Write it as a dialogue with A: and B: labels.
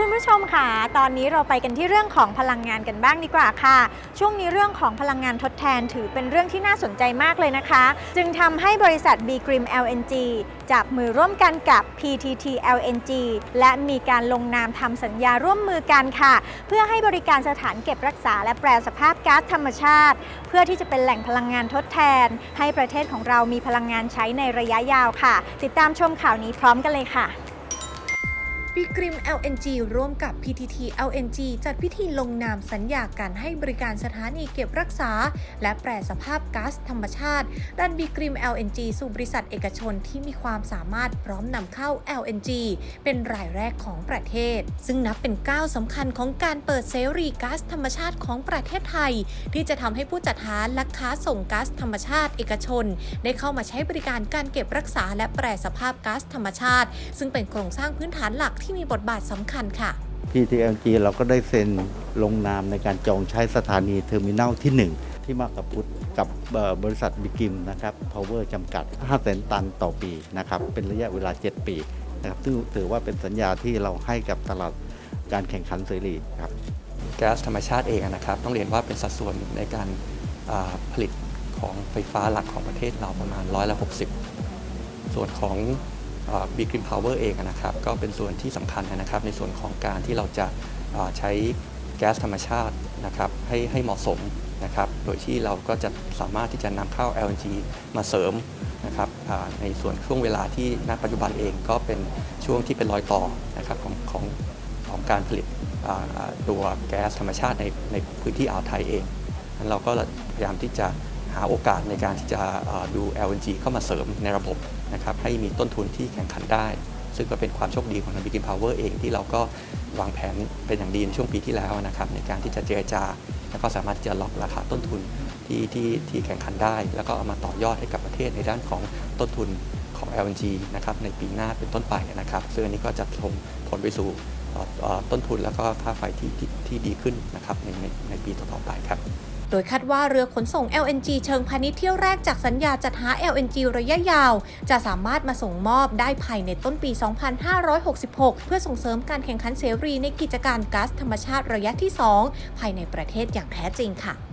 A: คุณผู้ชมค่ะ ตอนนี้เราไปกันที่เรื่องของพลังงานกันบ้างดีกว่าค่ะ ช่วงนี้เรื่องของพลังงานทดแทนถือเป็นเรื่องที่น่าสนใจมากเลยนะคะ จึงทำให้บริษัท B Grim LNG จับมือร่วมกันกับ PTT LNG และมีการลงนามทำสัญญาร่วมมือกันค่ะ เพื่อให้บริการสถานเก็บรักษา และแปรสภาพก๊าซธรรมชาติ เพื่อที่จะเป็นแหล่งพลังงานทดแทน ให้ประเทศของเรามีพลังงานใช้ในระยะยาวค่ะ ติดตามชมข่าวนี้พร้อมกันเลยค่ะ
B: ปีกริม LNG ร่วมกับ PTT LNG จัดพิธีลงนามสัญญาการให้บริการสถานีเก็บรักษา และแปรสภาพก๊าซธรรมชาติด้านบีกริม LNG สู่บริษัทเอกชนที่มีความสามารถพร้อมนำเข้า LNG เป็นรายแรกของประเทศ ซึ่งนับเป็นก้าวสำคัญของการเปิดเสรีก๊าซธรรมชาติของประเทศไทย ที่จะทำให้ผู้จัดหาและค้าส่งก๊าซธรรมชาติเอกชน ได้เข้ามาใช้บริการการเก็บรักษา และแปรสภาพก๊าซธรรมชาติ ซึ่งเป็นโครงสร้างพื้นฐานหลักที่มีบทบาทสำคัญค่ะ
C: PTLG เราก็ได้เซ็นลงนามในการจองใช้สถานีเทอร์มินัลที่ 1 ที่มากับพุทธกับเอ่อบริษัทบิกิมนะครับ Power จำกัด 5 แสนตันต่อปีนะครับ เป็นระยะเวลา 7 ปีนะครับซึ่งถือว่าเป็นสัญญาที่เราให้กับตลาดการแข่งขันเสรีครับ
D: แก๊สธรรมชาติเองนะครับ ต้องเรียนว่าเป็นสัดส่วนในการอ่าผลิตของไฟฟ้าหลักของประเทศเราประมาณร้อยละ60 ส่วนของ บีกริมพาวเวอร์เองนะครับก็เป็นส่วนที่สำคัญนะครับในส่วนของการที่เราจะาใช้แก๊สธรรมชาตินะครับให้ให้เหมาะสมนะครับโดยที่เราก็จะสามารถที่จะนำเข้า LNG มาเสริมนะครับในส่วนช่วงเวลาที่ณปัจจุบันเองก็เป็นช่วงที่เป็นรอยต่อนะครับของของของการผลิตตัวแก๊สธรรมชาติในในพื้นที่อ่าวไทยเองนั้นเราก็พยายามที่จะ หาโอกาสในการที่จะอ่าดู LNG เข้ามาเสริมในระบบนะครับให้มีต้นทุนที่แข่งขันได้ ซึ่งก็เป็นความโชคดีของทาง Big Power เองที่เราก็วางแผนเป็นอย่างดีในช่วงปีที่แล้วนะครับในการที่จะเจรจา แล้วก็สามารถที่จะล็อกราคาต้นทุนที่ที่ที่แข่งขันได้ แล้วก็เอามาต่อยอดให้กับประเทศในด้านของต้นทุนของ LNG นะครับในปีหน้าเป็นต้นไปนะครับ ซึ่งอันนี้ก็จะส่งผลไปสู่ต้นทุนแล้วก็ค่าไฟที่ที่ที่ดีขึ้นนะครับในในในปีต่อๆไปครับ
B: โดยคาดว่าเรือขนส่ง LNG เชิงพาณิชย์เที่ยวแรกจากสัญญาจัดหา LNG ระยะยาว จะสามารถมาส่งมอบได้ภายในต้นปี 2566 เพื่อส่งเสริมการแข่งขันเสรีในกิจการก๊าซธรรมชาติระยะที่ 2 ภายในประเทศอย่างแท้จริงค่ะ